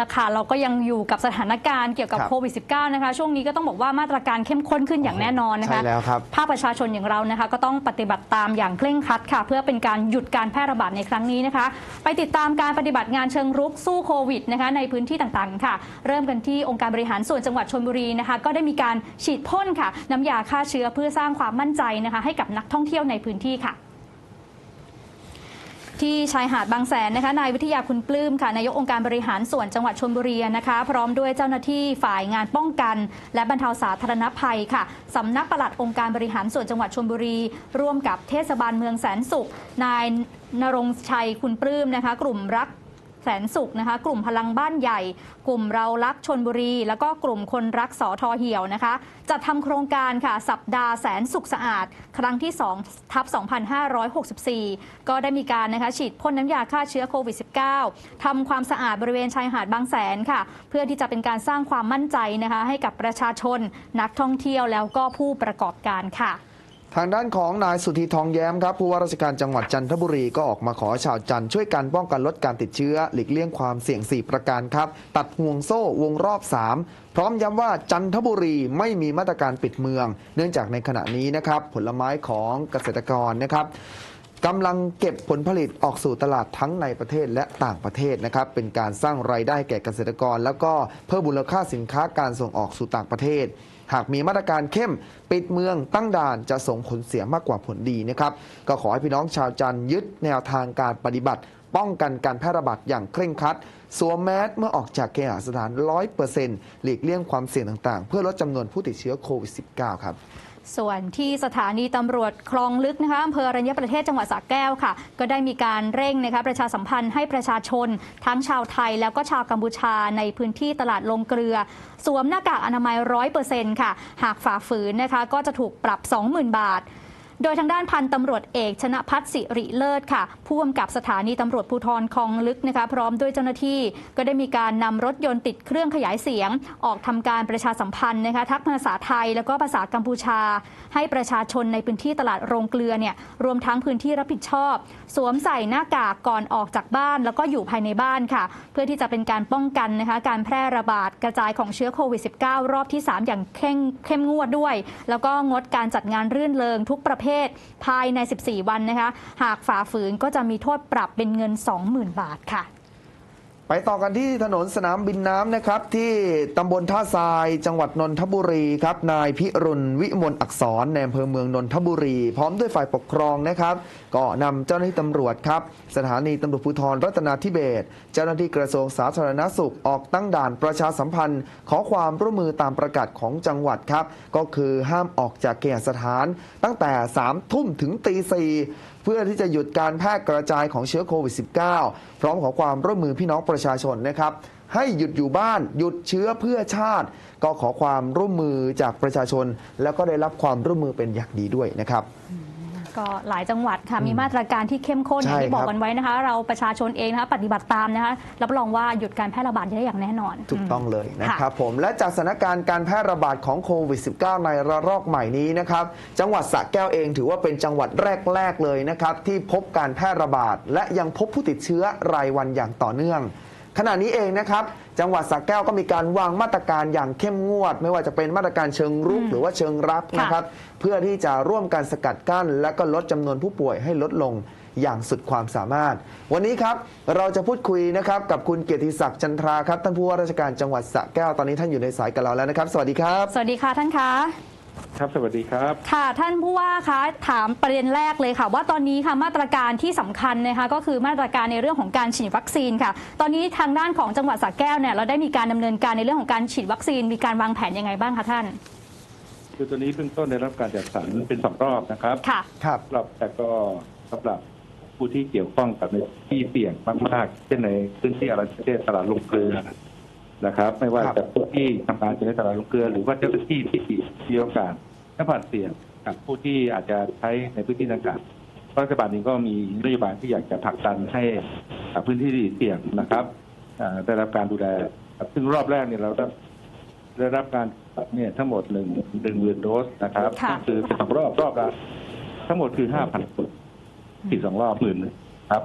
ละค่ะ เราก็ยังอยู่กับสถานการณ์เกี่ยวกับครับโควิด -19 นะคะ ช่วงนี้ก็ต้องบอกว่ามาตรการเข้มข้นขึ้นอย่างแน่นอนนะคะใช่แล้วครับ ภาคประชาชนอย่างเรานะคะ ก็ต้องปฏิบัติตามอย่างเคร่งครัดค่ะ เพื่อเป็นการหยุดการแพร่ระบาดในครั้งนี้นะคะ ไปติดตามการปฏิบัติงานเชิงรุกสู้โควิดนะคะในพื้นที่ต่างๆ ค่ะ เริ่มกันที่องค์การบริหารส่วนจังหวัดชลบุรีนะคะ ก็ได้มีการฉีดพ่นค่ะ น้ำยาฆ่าเชื้อเพื่อสร้างความมั่นใจนะคะ ให้กับนักท่องเที่ยวในพื้นที่ค่ะ ที่ชายหาดบางแสนนะคะนายวิทยาคุณปลื้มค่ะนายกองค์การบริหารส่วนจังหวัดชลบุรีนะคะ พร้อมด้วยเจ้าหน้าที่ฝ่ายงานป้องกัน และบรรเทาสาธารณภัยค่ะสำนักปลัดองค์การบริหารส่วนจังหวัดชลบุรี ร่วมกับเทศบาลเมืองแสนสุขนายนรงชัยคุณปลื้มนะคะ กลุ่มรัก แสนสุขนะคะ กลุ่มพลังบ้านใหญ่ กลุ่มเรารักชนบุรี แล้วก็กลุ่มคนรักสอทอเหี่ยวนะคะจัดทำโครงการค่ะ สัปดาห์แสนสุขสะอาด ครั้งที่2ทับ 2564 ก็ได้มีการนะคะฉีดพ่นน้ำยาฆ่าเชื้อโควิด -19 ทำความสะอาดบริเวณชายหาดบางแสนค่ะ เพื่อที่จะเป็นการสร้างความมั่นใจนะคะ ให้กับประชาชนนักท่องเที่ยวแล้วก็ผู้ประกอบการค่ะ ทางด้านของนายสุธีทองแย้มครับผู้ว่าราชการจังหวัดจันทบุรีก็ออกมาขอชาวจันทร์ช่วยกันป้องกันลดการติดเชื้อ หลีกเลี่ยงความเสี่ยง 4 ประการครับ ตัดห่วงโซ่วงรอบ 3 พร้อมย้ำว่าจันทบุรีไม่มีมาตรการปิดเมือง เนื่องจากในขณะนี้นะครับ ผลไม้ของเกษตรกรนะครับกำลังเก็บผลผลิตออกสู่ตลาดทั้งในประเทศและต่างประเทศนะครับ เป็นการสร้างรายได้แก่เกษตรกร แล้วก็เพิ่มมูลค่าสินค้าการส่งออกสู่ต่างประเทศ หากมีมาตรการเข้มปิดเมืองตั้งด่านจะส่งผลเสียมากกว่าผลดีนะครับก็ขอให้พี่น้องชาวจันยึดแนวทางการปฏิบัติ ป้องกันการแพร่ระบาดอย่างเคร่งครัดสวมแมสเมื่อออกจากเคหสถาน 100%หลีกเลี่ยงความเสี่ยงต่างๆ เพื่อลดจำนวนผู้ติดเชื้อโควิด -19 ครับ ส่วนที่สถานีตำรวจคลองลึกนะคะอำเภออรัญญประเทศจังหวัดสระแก้วค่ะ ก็ได้มีการเร่งนะคะประชาสัมพันธ์ให้ประชาชน ทั้งชาวไทยแล้วก็ชาวกัมพูชาในพื้นที่ตลาดลงเกลือ สวมหน้ากากอนามัยร้อยเปอร์เซ็นต์ค่ะ หากฝ่าฝืนนะคะก็จะถูกปรับ 20,000 บาท โดยทางด้านพันตำรวจเอกชนะพัฒน์สิริเลิศค่ะผู้กำกับสถานีตำรวจภูธรคลองลึกนะคะพร้อมด้วยเจ้าหน้าที่ ก็ได้มีการนำรถยนต์ติดเครื่องขยายเสียง ออกทำการประชาสัมพันธ์นะคะทั้งภาษาไทยแล้วก็ภาษากัมพูชา ให้ประชาชนในพื้นที่ตลาดโรงเกลือเนี่ยรวมทั้งพื้นที่รับผิดชอบ สวมใส่หน้ากากก่อนออกจากบ้าน แล้วก็อยู่ภายในบ้านค่ะ เพื่อที่จะเป็นการป้องกันนะคะการแพร่ระบาดกระจายของเชื้อโควิด -19 รอบที่ 3 อย่างเข้มเข้มงวดด้วย แล้วก็งดการจัดงานรื่นเริงทุกประเภทภายใน 14 วันนะคะ หากฝ่าฝืนก็จะมีโทษปรับเป็นเงิน 20,000 บาทค่ะ ไปต่อกันที่ถนนสนามบินน้ำนะครับ ที่ตำบลท่าทราย จังหวัดนนทบุรีครับนายพิรุณวิมลอักษรในอำเภอเมืองนนทบุรี พร้อมด้วยฝ่ายปกครองนะครับ ก็นำเจ้าหน้าที่ตำรวจครับ สถานีตำรวจภูธรรัตนาธิเบศเจ้าหน้าที่กระทรวงสาธารณสุขออกตั้งด่านประชาสัมพันธ์ ขอความร่วมมือตามประกาศของจังหวัดครับ ก็คือห้ามออกจากเคหสถาน ตั้งแต่3ทุ่มถึงตีสี่ เพื่อที่จะหยุดการแพร่กระจายของเชื้อโควิด -19 พร้อมขอความร่วมมือพี่น้องประชาชนนะครับให้หยุดอยู่บ้านหยุดเชื้อเพื่อชาติ ก็ขอความร่วมมือจากประชาชน แล้วก็ได้รับความร่วมมือเป็นอย่างดีด้วยนะครับ ก็หลายจังหวัดค่ะมีมาตรการที่เข้มข้นอใช่ย่างที่บอคกรับกันไว้นะคะ เราประชาชนเองนะคะปฏิบัติตามนะคะรับรองว่าหยุดการแพร่ระบาดได้อย่างแน่นอน ถูกต้องเลยนะค่ะครับผมและจากสถานการณ์การแพร่ระบาดของโควิด -19 ในระลอกใหม่นี้นะครับจังหวัดสระแก้วเองถือว่าเป็นจังหวัดแรก ๆ เลยนะครับที่พบการแพร่ระบาด และยังพบผู้ติดเชื้อรายวันอย่างต่อเนื่อง ขณะนี้เองนะครับจังหวัดสระแก้วก็มีการวางมาตรการอย่างเข้มงวด ไม่ว่าจะเป็นมาตรการเชิงรุกอืมหรือว่าเชิงรับค่ะนะครับเพื่อที่จะร่วมกันสกัดกั้น และก็ลดจำนวนผู้ป่วยให้ลดลงอย่างสุดความสามารถ วันนี้ครับเราจะพูดคุยนะครับกับคุณเกียรติศักดิ์จันทราครับท่านผู้ว่าราชการจังหวัดสระแก้วตอนนี้ท่านอยู่ในสายกับเราแล้วนะครับ สวัสดีครับ สวัสดีค่ะท่านคะ ครับสวัสดีครับ ค่ะท่านผู้ว่าคะถามประเด็นแรกเลยค่ะ ว่าตอนนี้ค่ะมาตรการที่สำคัญนะคะก็คือมาตรการในเรื่องของการฉีดวัคซีนค่ะ ตอนนี้ทางด้านของจังหวัดสระแก้วเนี่ยเราได้มีการดำเนินการในเรื่องของการฉีดวัคซีนมีการวางแผนยังไงบ้างคะท่าน คือตัวนี้เบื้องต้นได้รับการจัดสรรเป็นสองรอบนะครับค่ะครับรอบแต่ก็สำหรับผู้ที่เกี่ยวข้องกับในที่เสี่ยงมากๆเช่นในพื้นที่อารัญญประเทศตลาดลงเกลือ นะครับ ไม่ว่าครับจะผู้ที่ทำงานอยู่ในตลาดลงเกลือ หรือว่าเจ้าหน้าที่ที่มีโอกาสสัมผัสเสี่ยงกับผู้ที่อาจจะใช้ในพื้นที่ดังกล่าวรัฐบาลนี้ก็มีนโยบายที่อยากจะผลักดันให้กับพื้นที่เสี่ยงนะครับอ่าได้รับการดูแลครับซึ่งรอบแรกเนี่ยเราได้ได้รับการเนี่ยทั้งหมดหนึ่งหนึ่งหมื่นโดสนะครับค่ะก็คือเป็นสองรอบรอบละทั้งหมดคือห้าพันคนอีกสองรอบหมื่นหนึ่งครับ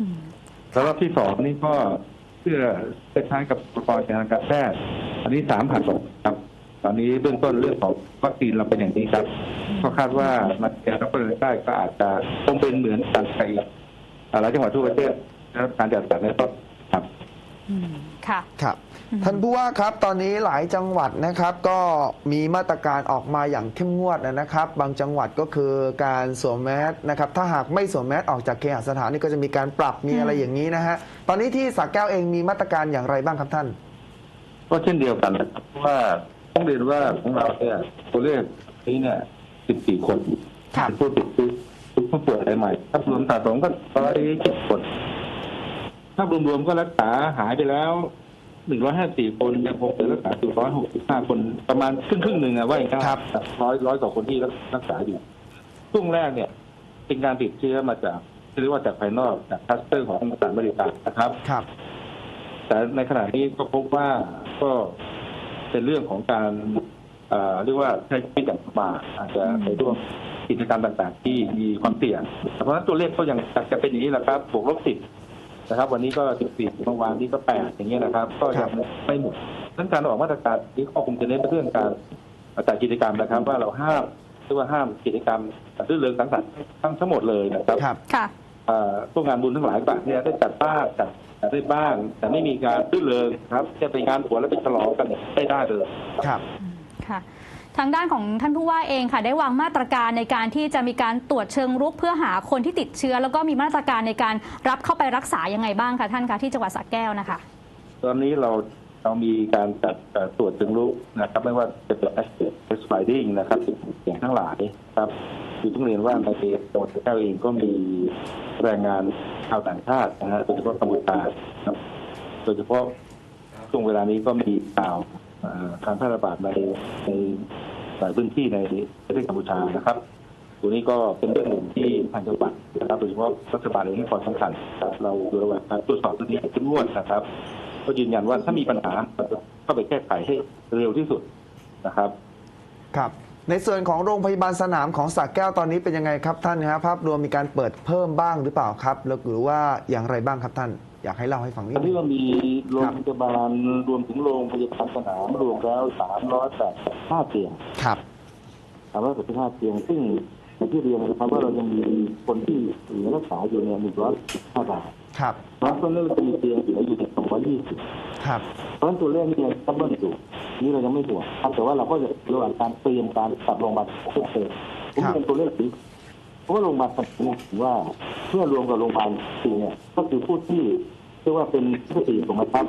อืมแล้วรอบที่สองนี่ก็ เพื่อไปใช้กับอุปกรณ์ทางการแพทย์ อันนี้สามผ่านสองครับ ตอนนี้เบื้องต้นเรื่องของวัคซีนเราเป็นอย่างนี้ครับก็คาดว่ามันจะรับประทานได้ก็อาจจะคงเป็นเหมือนกันไปหลายจังหวัดทั่วประเทศได้รับการจัดสรรในต้นครับ อืมค่ะ ครับอืม ท่านผู้ว่าครับตอนนี้หลายจังหวัดนะครับก็มีมาตรการออกมาอย่างเข้มงวดนะครับ บางจังหวัดก็คือการสวมแมสนะครับถ้าหากไม่สวมแมสออกจากเคหสถานนี่ก็จะมีการปรับมีอะไรอย่างนี้นะฮะตอนนี้ที่สักแก้วเองมีมาตรการอย่างไรบ้างครับท่าน ก็เช่นเดียวกันนะครับเพราะว่าต้องเรียนว่าของเราเนี่ยตัวเลขนี้เนี่ย 14คนครับเป็นผู้ติดเชื้อผู้ป่วยรายใหม่ถ้ารวมสะสมก็ร้อยเจ็ดคนถ้ารวมๆก็รักษาหายไปแล้ว 154คนยังคงเป็นรักษาอยู่165คนประมาณครึ่งครึ่งๆหนึ่งอะว่าอย่างนั้นครับร้อยร้อยกว่าคนที่รักษาอยู่ช่วงแรกเนี่ย เป็นการติดเชื้อมาจากเรียกว่าจากภายนอกจากคลัสเตอร์ของสถานบริการนะครับครับ แต่ในขณะนี้ก็พบว่าก็เป็นเรื่องของการเอ่อเรียกว่าใช้ชีวิตอย่างประมาทอาจจะไปร่วมกิจกรรมต่างๆ ที่มีความเสี่ยงเพราะฉะนั้นตัวเลขก็ยังจะเป็นอย่างนี้แหละครับบวกลบสิบ นะครับ วันนี้ก็สิบสี่เมื่อวานนี้ก็แปดอย่างเงี้ยนะครับ ก็ยังไม่หมดดังนั้นการออกมาตรการนี้ก็คงจะเน้นไปเรื่องการจัดกิจกรรมนะครับ ว่าเราห้ามเรียกว่าห้ามกิจกรรมรื่นเริงสังสรรค์ทั้งทั้งหมดเลยนะครับครับค่ะเอ่อพวกงานบุญทั้งหลายบาทเนี่ยได้จัดบ้างจัดจัดได้บ้าง แต่ไม่มีการรื่นเริงครับจะเป็นงานหัวแล้วไปฉลองกันเนี่ยไม่ได้เลยครับค่ะ ทางด้านของท่านผู้ว่าเองค่ะ ได้วางมาตรการในการที่จะมีการตรวจเชิงรุกเพื่อหาคนที่ติดเชื้อ แล้วก็มีมาตรการในการรับเข้าไปรักษายังไงบ้างคะท่านคะที่จังหวัดสระแก้วนะคะ ตอนนี้เราเรามีการจัดตรวจเชิงรุกนะครับไม่ว่าจะเป็น active test finding นะครับเสียงทั้งหลายครับคือต้องเรียนว่าในจังหวัดสระแก้วเองก็มีแรงงานชาวต่างชาตินะฮะโดยเฉพาะกัมพูชาครับโดยเฉพาะช่วงเวลานี้ก็มีข่าว การแพร่ระบาดในในหลายพื้นที่ในประเทศกัมพูชานะครับตัวนี้ก็เป็นเรื่องหนึ่งที่ทางจังหวัดนะครับโดยเฉพาะรัฐบาลเองให้ความสำคัญครับเราอยู่ระหว่างการตรวจสอบเรื่องนี้ให้เข้มงวดนะครับ ก็ยืนยันว่าถ้ามีปัญหาเราจะเข้าไปแก้ไขให้เร็วที่สุดนะครับ ครับ ในส่วนของโรงพยาบาลสนามของสักแก้วตอนนี้เป็นยังไงครับท่านฮะภาพรวมมีการเปิดเพิ่มบ้างหรือเปล่าครับหรือว่าอย่างไรบ้างครับท่าน อยากให้เล่าให้ฟังนิดตอนนึนี้ง เรามีโรงพยาบาลรวมถึงโรงพยาบาลสนามรวมแล้วสามร้อยแปดห้าเตียง ครับ สามร้อยสิบห้าเตียงซึ่งอย่างที่เรียนนะครับว่าเรายังมีคนที่เหลือรักษาอยู่เนี่ยหนึ่งร้อยห้ารายครับแล้วก็เราจะมีเตียงเหลืออยู่ที่สองร้อยยี่สิบครับ เพราะฉะนั้นตัวเลขนี่ยังดับเบิลอยู่นี่เรายังไม่ห่วงครับแต่ว่าเราก็จะระหว่างการเตรียมการปรับโรงพยาบาลเพิ่มเติมผมเรียนตัวเลขนี้เพ ราะว่าโรงพยาบาลสนามเนี่ยถือว่าเมื่อรวมกับโรงพยาบาลจริงเนี่ยก็คือผู้ที่เรียกว่าเป็นผู้ติดสมครับ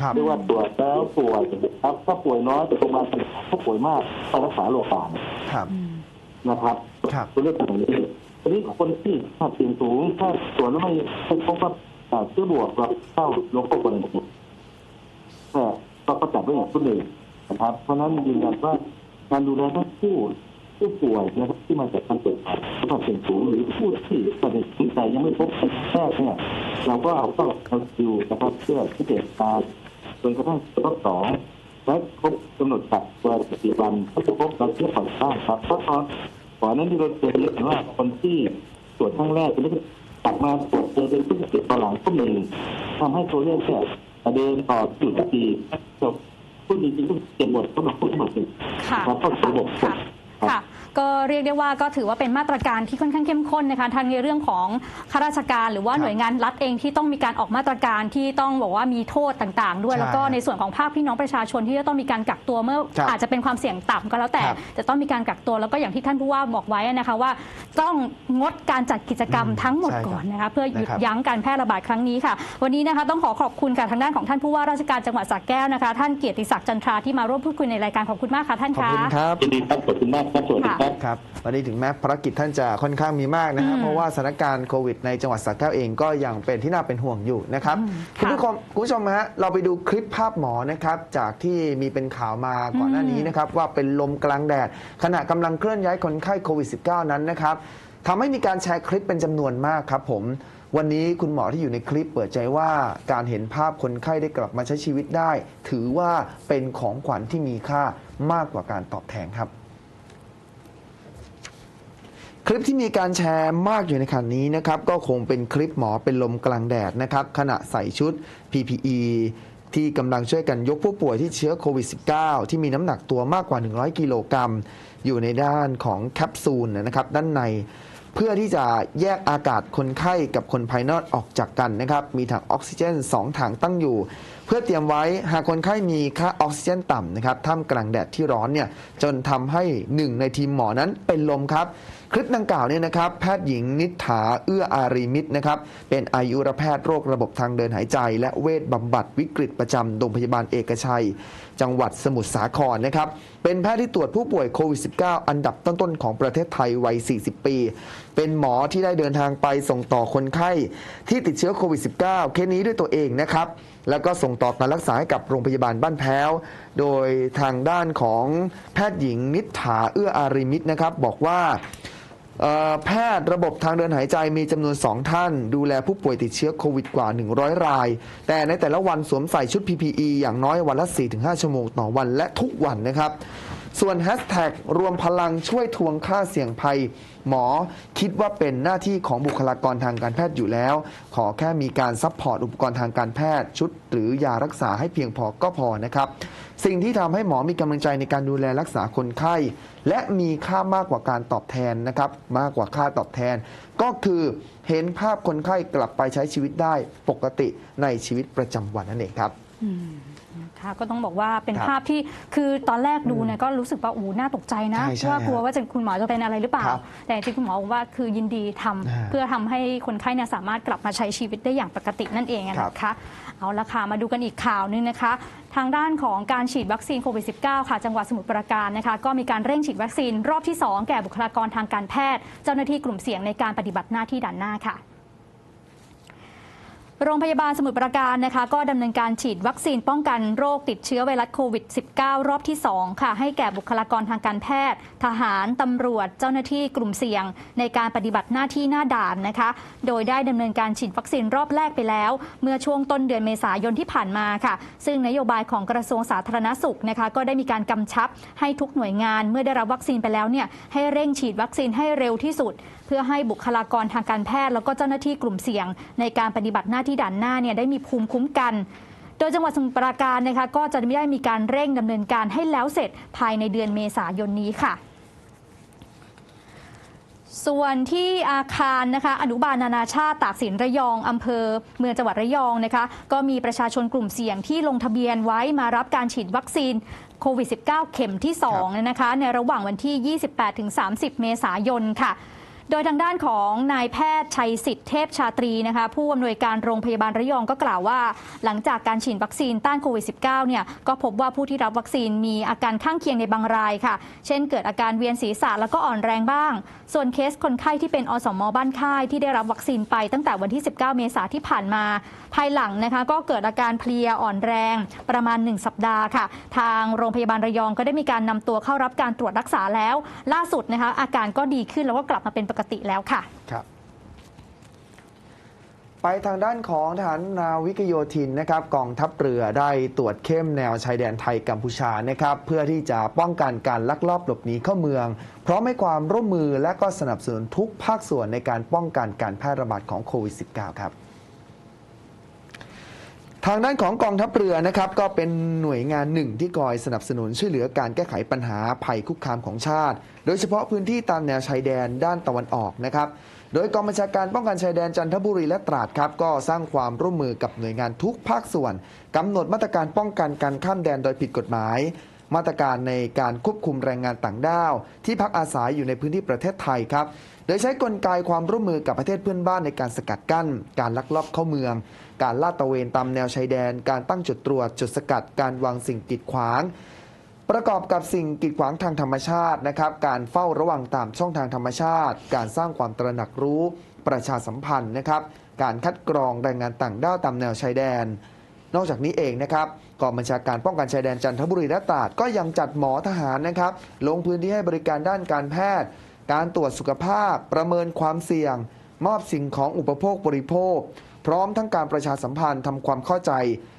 ครับเรียกว่าตรวจแล้วป่วยครับถ้าป่วยน้อยแต่โรงพยาบาลสนามถ้าป่วยมากต้องรักษาโรงพยาบาลครับนะครับครับตัวเลขอย่างนี้ทีนี้คนที่ถ้าเสี่ยงสูงถ้าตรวจแล้วไม่ไม่พบว่าอ่าเชื้อบวกเราเข้าโรงพยาบาลก็ก็ก็จัดไว้อีกชุดหนึ่งนะครับ เพราะฉะนั้นยืนยันว่าการดูแลทั้งผู้ ผู้ป่วยนะครับที่มาจากการเปิดผ่านผู้เสี่ยงสูงหรือผู้ที่ตอนนี้แต่ยังไม่พบแพทย์เนี่ยเราก็เอาเข้าเอาคิวนะครับเพื่อที่จะการจนกระทั่งรอบสองและครบกำหนดกักตัว14วันก็จะพบการเชื้อผ่อนบ้างครับเพราะตอนก่อนนั้นที่เราเจอเห็นว่าคนที่ตรวจครั้งแรกจะกลับมาตรวจเจอเป็นผู้ติดต่อหลังก็มีทำให้ตัวเลขเนี่ยเดินต่ออยู่ทุกทีจบพูดจริงๆต้องเก็บหมดต้องมาพูดหมดเลยค่ะครับเข้ระบบ ค่ะก็เรียกได้ว่าก็ถือว่าเป็นมาตรการที่ค่อนข้างเข้มข้นนะคะทางในเรื่องของข้าราชการ หรือว่าครับหน่วยงานรัฐเองที่ต้องมีการออกมาตรการที่ต้องบอกว่ามีโทษต่างๆ ด้วยใช่แล้วก็ในส่วนของภาคพี่น้องประชาชนที่จะต้องมีการกักตัวเมื่อครับอาจจะเป็นความเสี่ยงต่ำก็แล้วแต่ครับจะต้องมีการกักตัวแล้วก็อย่างที่ท่านผู้ว่าบอกไว้นะคะว่า ต้องงดการจัดกิจกรรมอืมทั้งหมดใช่ครับก่อนนะคะเพื่อหยุดนะครับยั้งการแพร่ระบาดครั้งนี้ค่ะ วันนี้นะคะต้องขอขอบคุณกับทางด้านของท่านผู้ว่าราชการจังหวัดสระแก้วนะคะ ท่านเกียรติศักดิ์จันทราที่มาร่วมพูดคุยในรายการขอบคุณมากค่ะท่านขอบคะคุณครับยินดีครับขอบคุณมากครับสวัสดีครับ ครับวันนี้ถึงแม้ภารกิจท่านจะค่อนข้างมีมากนะฮะอืมเพราะว่าสถานการณ์โควิดในจังหวัดสระแก้วเองก็ยังเป็นที่น่าเป็นห่วงอยู่นะครับอืมคุณค่ะผู้ชมคุณผู้ชมฮะเราไปดูคลิปภาพหมอนะครับ จากที่มีเป็นข่าวมาก่อนหน้านี้นะครับ ว่าเป็นลมกลางแดด ขณะกำลังเคลื่อนย้ายคนไข้โควิด -19 นั้นนะครับทำให้มีการแชร์คลิปเป็นจำนวนมากครับผม วันนี้คุณหมอที่อยู่ในคลิปเปิดใจว่าการเห็นภาพคนไข้ได้กลับมาใช้ชีวิตได้ ถือว่าเป็นของขวัญที่มีค่ามากกว่าการตอบแทนครับ คลิปที่มีการแชร์มากอยู่ในขณะนี้นะครับ ก็คงเป็นคลิปหมอเป็นลมกลางแดดนะครับ ขณะใส่ชุด PPE ที่กำลังช่วยกันยกผู้ป่วยที่เชื้อโควิด -19 ที่มีน้ำหนักตัวมากกว่า 100 กิโลกรัม อยู่ในด้านของแคปซูลนะครับ ด้านในเพื่อที่จะแยกอากาศคนไข้กับคนภายนอกออกจากกันนะครับ มีถังออกซิเจน 2 ถังตั้งอยู่ เพื่อเตรียมไว้หากคนไข้มีค่าออกซิเจนต่ำนะครับท่ามกลางแดดที่ร้อนเนี่ยจนทำให้หนึ่งในทีมหมอนั้นเป็นลมครับ คลิปดังกล่าวเนี่ยนะครับแพทย์หญิงนิฐาเอื้ออารีมิตรนะครับเป็นอายุรแพทย์โรคระบบทางเดินหายใจ และเวชบำบัดวิกฤตประจำโรงพยาบาลเอกชัย จังหวัดสมุทรสาครนะครับเป็นแพทย์ที่ตรวจผู้ป่วยโควิด -19 อันดับต้นๆของประเทศไทยวัย 40 ปี เป็นหมอที่ได้เดินทางไปส่งต่อคนไข้ที่ติดเชื้อโควิด -19 เคสนี้ด้วยตัวเองนะครับแล้วก็ส่งต่อการรักษาให้กับโรงพยาบาลบ้านแพ้ว โดยทางด้านของแพทย์หญิงนิฐาเอื้ออารีมิตรนะครับบอกว่า แพทย์ระบบทางเดินหายใจมีจำนวน 2 ท่าน ดูแลผู้ป่วยติดเชื้อโควิดกว่า 100 ราย แต่ในแต่ละวันสวมใส่ชุด PPE อย่างน้อยวันละ 4-5 ชั่วโมงต่อวันและทุกวันนะครับ ส่วนแฮชแท็กรวมพลังช่วยทวงค่าเสี่ยงภัย หมอคิดว่าเป็นหน้าที่ของบุคลากรทางการแพทย์อยู่แล้ว ขอแค่มีการซัพพอร์ตอุปกรณ์ทางการแพทย์ชุด หรือยารักษาให้เพียงพอก็พอนะครับ สิ่งที่ทำให้หมอมีกำลังใจในการดูแลรักษาคนไข้ และมีค่ามากกว่าการตอบแทนนะครับ มากกว่าค่าตอบแทน ก็คือเห็นภาพคนไข้กลับไปใช้ชีวิตได้ปกติในชีวิตประจำวันนั่นเองครับค่ะก็ต้องบอกว่าเป็นครับภาพที่คือตอนแรกดูเนี่ยก็รู้สึกว่าอู้น่าตกใจนะใช่ใช่ว่ากลัวว่าจะคุณหมอจะเป็นอะไรหรือเปล่าครับแต่จริงๆคุณหมอบอกว่าคือยินดีทำอ่าเพื่อทำให้คนไข้เนี่ยสามารถกลับมาใช้ชีวิตได้อย่างปกตินั่นเองอะครับนะคะ เอาละค่ะ มาดูกันอีกข่าวหนึงนะคะ ทางด้านของการฉีดวัคซีนโควิด -19 ค่ะ จังหวัดสมุทรปราการนะคะ ก็มีการเร่งฉีดวัคซีนรอบที่ 2 แก่บุคลากรทางการแพทย์ เจ้าหน้าที่กลุ่มเสี่ยงในการปฏิบัติหน้าที่ด่านหน้าค่ะ โรงพยาบาลสมุทรปราการนะคะ ก็ดำเนินการฉีดวัคซีนป้องกันโรคติดเชื้อไวรัสโควิด -19 รอบที่ 2 ค่ะ ให้แก่บุคลากรทางการแพทย์ ทหารตำรวจ เจ้าหน้าที่กลุ่มเสี่ยง ในการปฏิบัติหน้าที่หน้าด่านนะคะ โดยได้ดำเนินการฉีดวัคซีนรอบแรกไปแล้ว เมื่อช่วงต้นเดือนเมษายนที่ผ่านมาค่ะ ซึ่งนโยบายของกระทรวงสาธารณสุขนะคะก็ได้มีการกำชับให้ทุกหน่วยงานเมื่อได้รับวัคซีนไปแล้วเนี่ยให้เร่งฉีดวัคซีนให้เร็วที่สุด พื่อให้บุคลากรทางการแพทย์ แล้วก็เจ้าหน้าที่กลุ่มเสี่ยง ในการปฏิบัติหน้าที่ด่านหน้าเนี่ยได้มีภูมิคุ้มกัน โดยจังหวัดสมุทรปราการนะคะก็จะไม่ได้มีการเร่งดำเนินการให้แล้วเสร็จภายในเดือนเมษายนนี้ค่ะส่วนที่อาคารนะคะอนุบาลนานาชาติตากสินระยองอำเภอเมืองจังหวัดระยองนะคะก็มีประชาชนกลุ่มเสี่ยงที่ลงทะเบียนไว้มารับการฉีดวัคซีนโควิด -19 เข็มที่2นะคะในระหว่างวันที่ 28-30 เมษายนค่ะ โดยทางด้านของนายแพทย์ชัยสิทธิเทพชาตรีนะคะผู้อำนวยการโรงพยาบาลระยองก็กล่าวว่า หลังจากการฉีดวัคซีนต้านโควิด -19 เนี่ยก็พบว่าผู้ที่รับวัคซีนมีอาการข้างเคียงในบางรายค่ะ เช่นเกิดอาการเวียนศีรษะแล้วก็อ่อนแรงบ้าง ส่วนเคสคนไข้ที่เป็นอสมบ้านค่ายที่ได้รับวัคซีนไปตั้งแต่วันที่ 19 เมษายนที่ผ่านมา ภายหลังนะคะก็เกิดอาการเพลียอ่อนแรง ประมาณ 1 สัปดาห์ค่ะ ทางโรงพยาบาลระยองก็ได้มีการนำตัวเข้ารับการตรวจรักษาแล้ว ล่าสุดนะคะอาการก็ดีขึ้นแล้วก็กลับมาเป็นปกติติแล้วค่ะ ครับไปทางด้านของทหารนาวิกโยธินนะครับกองทัพเรือได้ตรวจเข้มแนวชายแดนไทยกัมพูชานะครับเพื่อที่จะป้องกันการลักลอบหลบหนีเข้าเมือง พร้อมให้ความร่วมมือและก็สนับสนุนทุกภาคส่วนในการป้องกันการแพร่ระบาดของโควิด -19 ครับ ทางด้านของกองทัพเรือนะครับก็เป็นหน่วยงานหนึ่งที่คอยสนับสนุนช่วยเหลือการแก้ไขปัญหาภัยคุกคามของชาติ โดยเฉพาะพื้นที่ตามแนวชายแดนด้านตะวันออกนะครับ โดยกองบัญชาการป้องกันชายแดนจันทบุรีและตราดครับก็สร้างความร่วมมือกับหน่วยงานทุกภาคส่วนกำหนดมาตรการป้องกันการข้ามแดนโดยผิดกฎหมาย มาตรการในการควบคุมแรงงานต่างด้าว ที่พักอาศัยอยู่ในพื้นที่ประเทศไทยครับ โดยใช้กลไกความร่วมมือกับประเทศเพื่อนบ้านในการสกัดกั้น การลักลอบเข้าเมือง การลาดตระเวนตามแนวชายแดน การตั้งจุดตรวจ จุดสกัด การวางสิ่งกีดขวางประกอบกับสิ่งกีดขวางทางธรรมชาตินะครับ การเฝ้าระวังตามช่องทางธรรมชาติ การสร้างความตระหนักรู้ ประชาสัมพันธ์นะครับ การคัดกรองแรงงานต่างด้าวตามแนวชายแดน นอกจากนี้เองนะครับ กองบัญชาการป้องกันชายแดนจันทบุรีและตราดก็ยังจัดหมอทหารนะครับ ลงพื้นที่ให้บริการด้านการแพทย์ การตรวจสุขภาพ ประเมินความเสี่ยง มอบสิ่งของอุปโภคบริโภค พร้อมทั้งการประชาสัมพันธ์ทำความเข้าใจ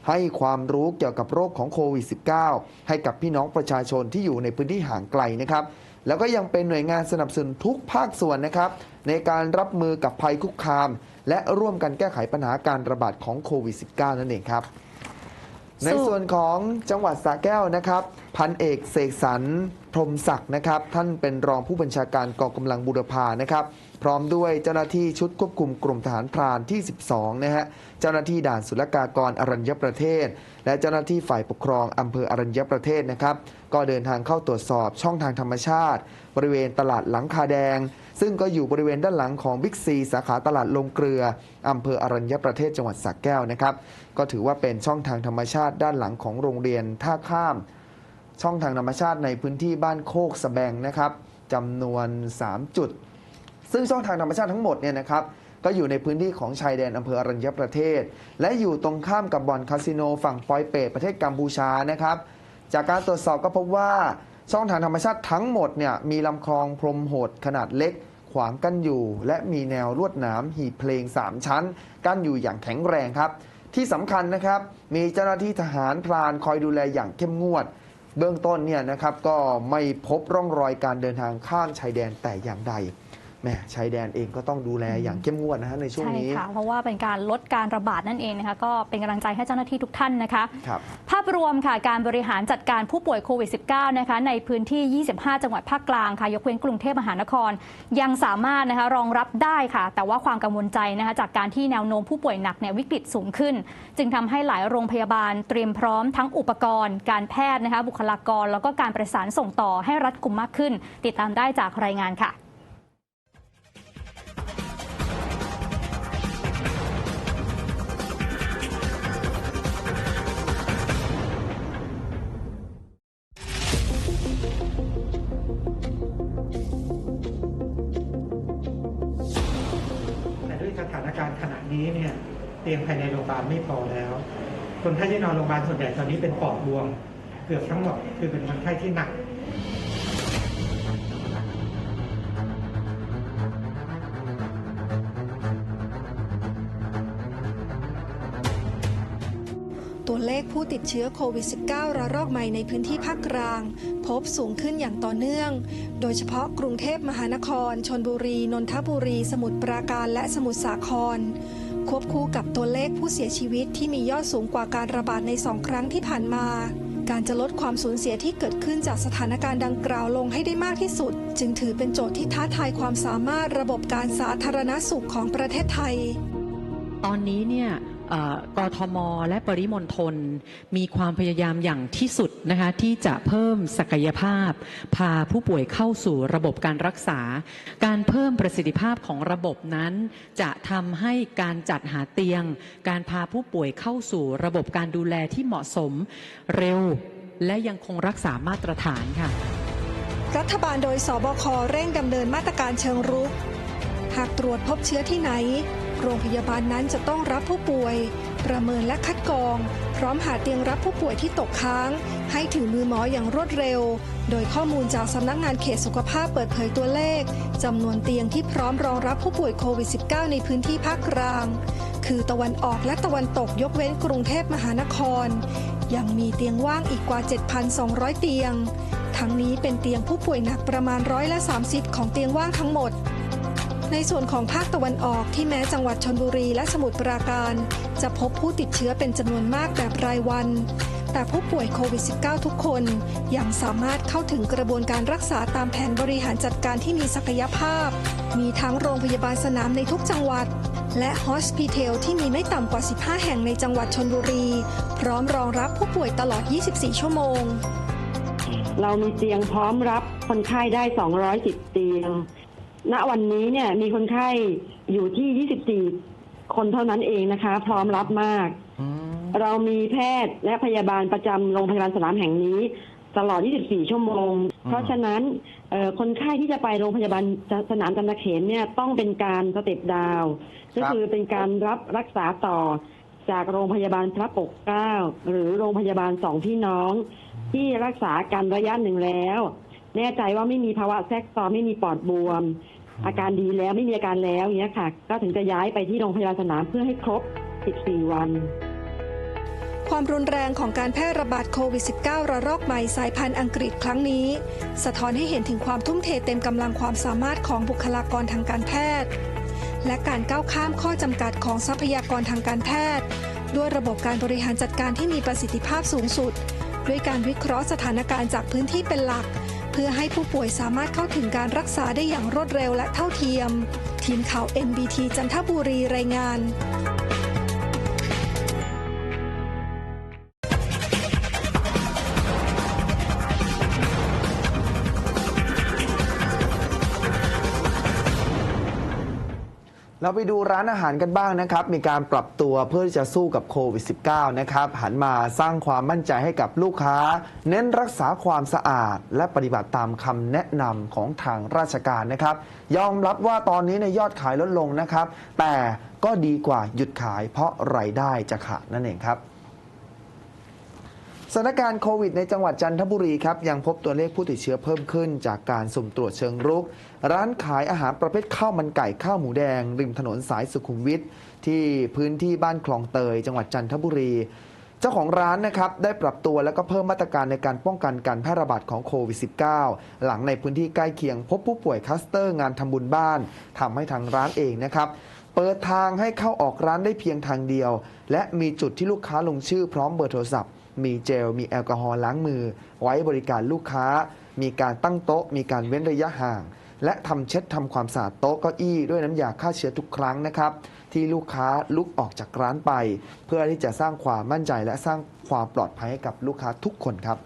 ให้ความรู้เกี่ยวกับโรคของโควิด -19 ให้กับพี่น้องประชาชนที่อยู่ในพื้นที่ห่างไกลนะครับแล้วก็ยังเป็นหน่วยงานสนับสนุนทุกภาคส่วนนะครับ ในการรับมือกับภัยคุกคาม และร่วมกันแก้ไขปัญหาการระบาดของโควิด -19 นั่นเองครับ ในส่วนของจังหวัดสระแก้วนะครับ พันเอกเสกสรรพรหมศักดิ์นะครับ ท่านเป็นรองผู้บัญชาการกองกำลังบุรพานะครับ พร้อมด้วยเจ้าหน้าที่ชุดควบคุมกลุ่มทหารพรานที่ 12 นะฮะ เจ้าหน้าที่ด่านศุลกากรอรัญญประเทศ และเจ้าหน้าที่ฝ่ายปกครองอำเภออรัญญประเทศนะครับ ก็เดินทางเข้าตรวจสอบช่องทางธรรมชาติ บริเวณตลาดหลังคาแดง ซึ่งก็อยู่บริเวณด้านหลังของบิ๊กซีสาขาตลาดลงเกลืออำเภออรัญญประเทศจังหวัดสระแก้วนะครับก็ถือว่าเป็นช่องทางธรรมชาติด้านหลังของโรงเรียนท่าข้าม ช่องทางธรรมชาติในพื้นที่บ้านโคกสะแบงนะครับจำนวน 3 จุด ซึ่งช่องทางธรรมชาติทั้งหมดเนี่ยนะครับก็อยู่ในพื้นที่ของชายแดนอำเภออรัญญประเทศ และอยู่ตรงข้ามกับบ่อนคาสิโนฝั่งปอยเปตประเทศกัมพูชานะครับ จากการตรวจสอบก็พบว่า ช่องทางธรรมชาติทั้งหมดเนี่ยมีลำคลองพรมโหดขนาดเล็ก ขวางกั้นอยู่ และมีแนวลวดหนามหีบเพลง 3 ชั้น กั้นอยู่อย่างแข็งแรงครับ ที่สำคัญนะครับ มีเจ้าหน้าที่ทหารพรานคอยดูแลอย่างเข้มงวด เบื้องต้นเนี่ยนะครับก็ไม่พบร่องรอยการเดินทางข้ามชายแดนแต่อย่างใด แหม่ชายแดนเองก็ต้องดูแลอย่างเข้มงวดนะฮะในช่วงใช่นี้ ค่ะ เพราะว่าเป็นการลดการระบาดนั่นเองนะคะก็เป็นกำลังใจให้เจ้าหน้าที่ทุกท่านนะคะ ครับ ภาพรวมค่ะการบริหารจัดการผู้ป่วยโควิด -19 นะคะในพื้นที่ 25 จังหวัดภาคกลางค่ะยกเว้นกรุงเทพมหานคร ยังสามารถนะคะรองรับได้ค่ะ แต่ว่าความกังวลใจนะคะจากการที่แนวโน้มผู้ป่วยหนักเนี่ยวิกฤตสูงขึ้น จึงทำให้หลายโรงพยาบาลเตรียมพร้อมทั้งอุปกรณ์ การแพทย์นะคะบุคลากร แล้วก็การประสานส่งต่อให้รัดกุมมากขึ้น ติดตามได้จากรายงานค่ะ ยงภายในโรงพยาบาลไม่พอแล้ว คนไข้ที่นอนโรงพยาบาลส่วนใหญ่ตอนนี้เป็นปอดบวม เกือบทั้งหมดคือเป็นคนไข้ที่หนักตัวเลขผู้ติดเชื้อโควิด -19 ระลอกใหม่ในพื้นที่ภาคกลาง พบสูงขึ้นอย่างต่อเนื่อง โดยเฉพาะกรุงเทพมหานคร ชนบุรี นนทบุรี สมุทรปราการและสมุทรสาคร ควบคู่กับตัวเลขผู้เสียชีวิตที่มียอดสูงกว่าการระบาดในสองครั้งที่ผ่านมา การจะลดความสูญเสียที่เกิดขึ้นจากสถานการณ์ดังกล่าวลงให้ได้มากที่สุด จึงถือเป็นโจทย์ที่ท้าทายความสามารถระบบการสาธารณสุขของประเทศไทย ตอนนี้เนี่ย กทม และปริมณฑลมีความพยายามอย่างที่สุดนะคะที่จะเพิ่มศักยภาพ พาผู้ป่วยเข้าสู่ระบบการรักษา การเพิ่มประสิทธิภาพของระบบนั้น จะทำให้การจัดหาเตียง การพาผู้ป่วยเข้าสู่ระบบการดูแลที่เหมาะสม เร็ว และยังคงรักษามาตรฐานค่ะ รัฐบาลโดยสบคเร่งดำเนินมาตรการเชิงรุก หากตรวจพบเชื้อที่ไหน โรงพยาบาลนั้นจะต้องรับผู้ป่วย ประเมินและคัดกรอง พร้อมหาเตียงรับผู้ป่วยที่ตกค้าง ให้ถึงมือหมออย่างรวดเร็ว โดยข้อมูลจากสำนักงานเขตสุขภาพเปิดเผยตัวเลขจำนวนเตียงที่พร้อมรองรับผู้ป่วยโควิด -19 ในพื้นที่ภาคกลาง คือตะวันออกและตะวันตกยกเว้นกรุงเทพมหานคร ยังมีเตียงว่างอีกกว่า 7,200 เตียง ทั้งนี้เป็นเตียงผู้ป่วยหนักประมาณร้อยละ30 ของเตียงว่างทั้งหมด ในส่วนของภาคตะวันออกที่แม้จังหวัดชนบุรีและสมุทรปราการ จะพบผู้ติดเชื้อเป็นจำนวนมากแบบรายวัน แต่ผู้ป่วยโควิด -19 ทุกคนยังสามารถเข้าถึงกระบวนการรักษาตามแผนบริหารจัดการที่มีศักยภาพ มีทั้งโรงพยาบาลสนามในทุกจังหวัด และฮอสพิทอลที่มีไม่ต่ำกว่า 15 แห่งในจังหวัดชนบุรี พร้อมรองรับผู้ป่วยตลอด 24 ชั่วโมง เรามีเตียงพร้อมรับคนไข้ได้ 210 เตียง ณวันนี้เนี่ยมีคนไข้อยู่ที่ 24 คนเท่านั้นเองนะคะ พร้อมรับมากเรามีแพทย์และพยาบาลประจำโรงพยาบาลสนามแห่งนี้ ตลอด 24 ชั่วโมง เพราะฉะนั้นเอ่อคนไข้ที่จะไปโรงพยาบาลสนามจำนาเขนเนี่ยต้องเป็นการสเต็ปดาวน์ก็คือเป็นการรับรักษาต่อจากโรงพยาบาลพระปกเกล้าหรือโรงพยาบาลสองพี่น้อง ที่รักษาการระยะหนึ่งแล้ว แน่ใจว่าไม่มีภาวะแทรกซ้อนไม่มีปอดบวม อาการดีแล้วไม่มีอาการแล้วอย่างเงี้ยค่ะ ก็ถึงจะย้ายไปที่โรงพยาบาลสนามเพื่อให้ครบ 14 วันคความรุนแรงของการแพร่ระบาดโควิด -19 ระลอกใหม่สายพันธุ์อังกฤษครั้งนี้ สะท้อนให้เห็นถึงความทุ่มเทเต็มกำลังความสามารถของบุคลากรทางการแพทย์ และการก้าวข้ามข้อจำกัดของทรัพยากรทางการแพทย์ ด้วยระบบการบริหารจัดการที่มีประสิทธิภาพสูงสุด ด้วยการวิเคราะห์สถานการณ์จากพื้นที่เป็นหลัก เพื่อให้ผู้ป่วยสามารถเข้าถึงการรักษาได้อย่างรวดเร็วและเท่าเทียม ทีมข่าว NBT จันทบุรีรายงาน เราไปดูร้านอาหารกันบ้างนะครับ มีการปรับตัวเพื่อที่จะสู้กับโควิด -19 นะครับ หันมาสร้างความมั่นใจให้กับลูกค้า เน้นรักษาความสะอาด และปฏิบัติตามคำแนะนำของทางราชการนะครับ ยอมรับว่าตอนนี้ในยยอดขายลดลงนะครับ แต่ก็ดีกว่าหยุดขายเพราะรายได้จะขาดนั่นเองครับ สถานการณ์โควิดในจังหวัดจันทบุรีครับ ยังพบตัวเลขผู้ติดเชื้อเพิ่มขึ้น จากการสุ่มตรวจเชิงรุก ร้านขายอาหารประเภทข้าวมันไก่ข้าวหมูแดง ริมถนนสายสุขุมวิทที่พื้นที่บ้านคลองเตย จังหวัดจันทบุรี เจ้าของร้านนะครับได้ปรับตัวแล้วก็เพิ่มมาตรการในการป้องกันการแพร่ระบาดของโควิด -19 หลังในพื้นที่ใกล้เคียงพบผู้ป่วยคลัสเตอร์งานทำบุญบ้านทำให้ทางร้านเองนะครับเปิดทางให้เข้าออกร้านได้เพียงทางเดียว และมีจุดที่ลูกค้าลงชื่อพร้อมเบอร์โทรศัพท์ มีเจล มีแอลกอฮอล์ล้างมือ ไว้บริการลูกค้า มีการตั้งโต๊ะ มีการเว้นระยะห่าง และทำเช็ดทำความสะอาดโต๊ะเก้าอี้ด้วยน้ำยาฆ่าเชื้อทุกครั้งนะครับ ที่ลูกค้าลุกออกจากร้านไป เพื่อที่จะสร้างความมั่นใจและสร้างความปลอดภัยให้กับลูกค้าทุกคนครับ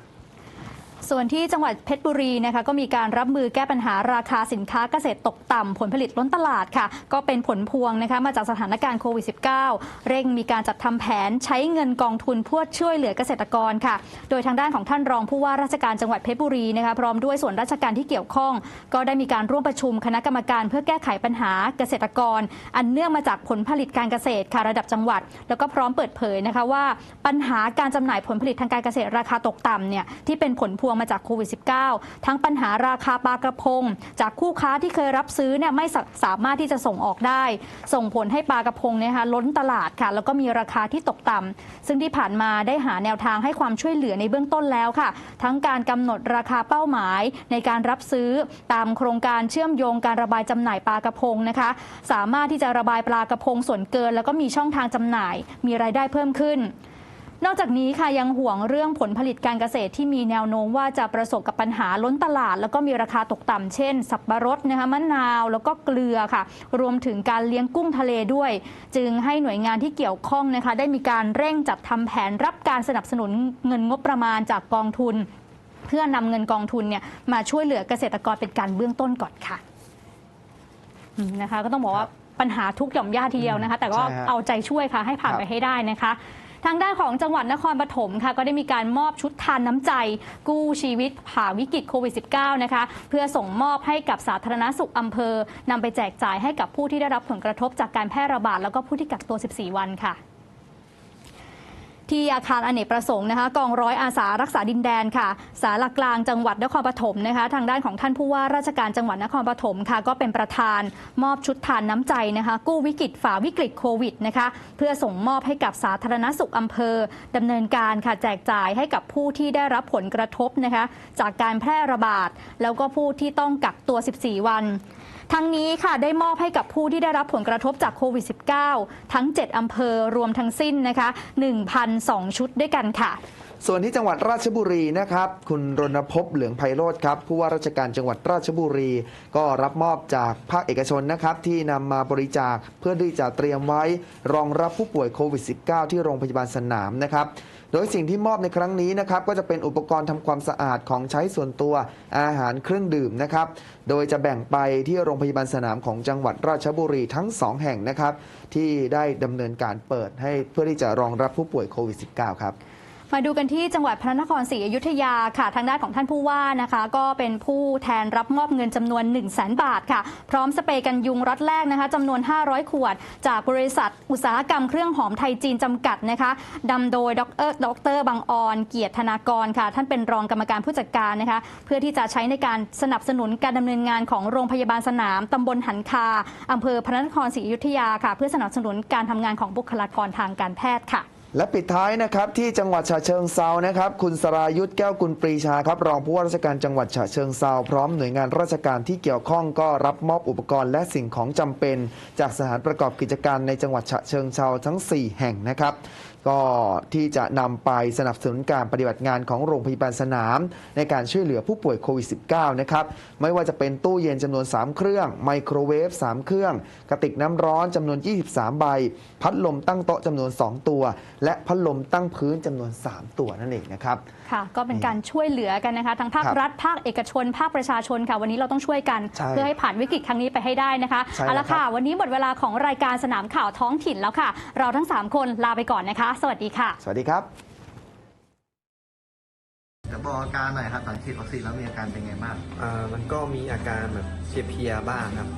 ส่วนที่จังหวัดเพชรบุรีนะคะก็มีการรับมือแก้ปัญหาราคาสินค้าเกษตรตกต่ำผลผลิตล้นตลาดค่ะ ก็เป็นผลพวงนะคะมาจากสถานการณ์โควิด -19 เร่งมีการจัดทำแผนใช้เงินกองทุนเพื่อช่วยเหลือเกษตรกรค่ะ โดยทางด้านของท่านรองผู้ว่าราชการจังหวัดเพชรบุรีนะคะพร้อมด้วยส่วนราชการที่เกี่ยวข้อง ก็ได้มีการร่วมประชุมคณะกรรมการเพื่อแก้ไขปัญหาเกษตรกร อันเนื่องมาจากผลผลิตการเกษตรค่ะระดับจังหวัด แล้วก็พร้อมเปิดเผยนะคะว่า ปัญหาการจำหน่ายผลผลิตทางการเกษตรราคาตกต่ำเนี่ยที่เป็นผลพวงมาจากโควิด -19 ทั้งปัญหาราคาปลากระพง จากคู่ค้าที่เคยรับซื้อเนี่ยไม่สามารถที่จะส่งออกได้ ส่งผลให้ปลากระพงเนี่ยนะคะล้นตลาดค่ะ แล้วก็มีราคาที่ตกต่ำซึ่งที่ผ่านมาได้หาแนวทางให้ความช่วยเหลือในเบื้องต้นแล้วค่ะ ทั้งการกำหนดราคาเป้าหมายในการรับซื้อตามโครงการเชื่อมโยงการระบายจำหน่ายปลากระพงนะคะ สามารถที่จะระบายปลากระพงส่วนเกิน แล้วก็มีช่องทางจำหน่าย มีรายได้เพิ่มขึ้น นอกจากนี้ค่ะยังห่วงเรื่องผลผลิตการเกษตรที่มีแนวโน้มว่าจะประสบกับปัญหาล้นตลาด แล้วก็มีราคาตกต่ำเช่น สับปะรดนะคะมะนาวแล้วก็เกลือค่ะ รวมถึงการเลี้ยงกุ้งทะเลด้วย จึงให้หน่วยงานที่เกี่ยวข้องนะคะ ได้มีการเร่งจัดทำแผนรับการสนับสนุนเงินงบประมาณจากกองทุน เพื่อนำเงินกองทุนเนี่ยมาช่วยเหลือเกษตรกรเป็นการเบื้องต้นก่อนค่ะอืมนะคะ ก็ต้องบอกว่าปัญหาทุกหย่อมย่าทีเดียวนะคะ แต่ก็ใช่ฮะเอาใจช่วยค่ะให้ผ่านครับไปให้ได้นะคะ ทางด้านของจังหวัดนครปฐมค่ะก็ได้มีการมอบชุดทานน้ำใจ กู้ชีวิตผ่าวิกฤตโควิด -19 นะคะเพื่อส่งมอบให้กับสาธารณสุขอำเภอนำไปแจกจ่ายให้กับผู้ที่ได้รับผลกระทบจากการแพร่ระบาดแล้วก็ผู้ที่กักตัว 14 วันค่ะ ที่อาคารอเนกประสงค์นะคะกองร้อยอาสารักษาดินแดนค่ะ สารกลางจังหวัดนครปฐมนะคะ ทางด้านของท่านผู้ว่าราชการจังหวัดนครปฐมค่ะ ก็เป็นประธานมอบชุดทานน้ำใจนะคะ กู้วิกฤตฝ่าวิกฤตโควิดนะคะ เพื่อส่งมอบให้กับสาธารณสุขอำเภอดำเนินการค่ะแจกจ่ายให้กับผู้ที่ได้รับผลกระทบนะคะ จากการแพร่ระบาดแล้วก็ผู้ที่ต้องกักตัว 14 วัน ทั้งนี้ค่ะได้มอบให้กับผู้ที่ได้รับผลกระทบจากโควิด -19 ทั้ง 7 อำเภอรวมทั้งสิ้นนะคะ1,002 ชุดด้วยกันค่ะส่วนที่จังหวัดราชบุรีนะครับ คุณรณพบเหลืองไพโรธครับผู้ว่าราชการจังหวัดราชบุรี ก็รับมอบจากภาคเอกชนนะครับ ที่นำมาบริจาคเพื่อที่จะเตรียมไว้ รองรับผู้ป่วยโควิด -19 ที่โรงพยาบาลสนามนะครับ โดยสิ่งที่มอบในครั้งนี้นะครับก็จะเป็นอุปกรณ์ทำความสะอาดของใช้ส่วนตัวอาหารเครื่องดื่มนะครับโดยจะแบ่งไปที่โรงพยาบาลสนามของจังหวัดราชบุรีทั้ง 2 แห่งนะครับที่ได้ดำเนินการเปิดให้เพื่อที่จะรองรับผู้ป่วยโควิด -19 ครับ มาดูกันที่จังหวัดพระนครศรีอยุธยาค่ะทางด้านของท่านผู้ว่านะคะ ก็เป็นผู้แทนรับมอบเงินจำนวน 1 0 0 0 0แบาทค่ะ พร้อมสเปรย์กันยุงรัดแรกนะคะจำนวน 500 ขวด จากบริษัทอุตสาหกรรมเครื่องหอมไทยจีนจำกัดนะคะดำโดยดรดรบังออน เกียรติธนากรค่ะ ท่านเป็นรองกรรมการผู้จัดการนะคะ เพื่อที่จะใช้ในการสนับสนุนการดำเนินงานของโรงพยาบาลสนามตำบลหันคาอำเภอพระนครศรีอยุธยาค่ะ เพื่อสนับสนุนการทำงานของบุคลากรทางการแพทย์ค่ะ และปิดท้ายนะครับที่จังหวัดฉะเชิงเซานะครับ คุณสรายุทธแก้วกุลปรีชาครับรองผู้ว่าราชการจังหวัดฉะเชิงเซาพร้อมหน่วยงานราชการที่เกี่ยวข้องก็รับมอบอุปกรณ์และสิ่งของจำเป็น จากสถานประกอบกิจการในจังหวัดฉะเชิงเซาทั้ง 4 แห่งนะครับ ก็ที่จะนำไปสนับสนุนการปฏิบัติงานของโรงพยาบาลสนาม ในการช่วยเหลือผู้ป่วยโควิด -19 นะครับ ไม่ว่าจะเป็นตู้เย็นจำนวน 3 เครื่อง ไมโครเวฟ 3 เครื่อง กระติกน้ำร้อนจำนวน 23 ใบ พัดลมตั้งโต๊ะจำนวน 2 ตัว และพัดลมตั้งพื้นจำนวน 3 ตัวนั่นเองนะครับ ค่ะ ก็เป็นการช่วยเหลือกันนะคะ ทั้งภาคครับรัฐ ภาคเอกชน ภาคประชาชนค่ะ วันนี้เราต้องช่วยกันใช่เพื่อให้ผ่านวิกฤตครั้งนี้ไปให้ได้นะคะใช่เอาแล้ละวครับค่ะ วันนี้หมดเวลาของรายการสนามข่าวท้องถิ่นแล้วค่ะ เราทั้ง 3 คนลาไปก่อนนะคะสวัสดีค่ะ สวัสดีครับจะบอกอาการหน่อยครับหลังฉีดวัคซีนแล้วมีอาการเป็นไงบ้างอ่ามันก็มีอาการแบบเพลียๆบ้างครับ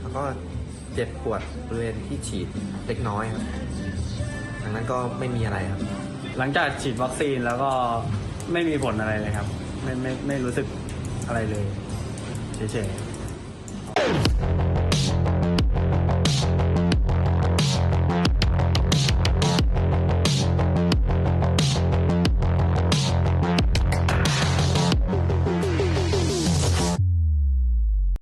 แล้วก็เจ็บปวดบริเวณที่ฉีดเล็กน้อยครับดังนั้นก็ไม่มีอะไรครับ หลังจากฉีดวัคซีนแล้วก็ไม่มีผลอะไรเลยครับ ไม่ไม่ไม่รู้สึกอะไรเลยเฉยๆ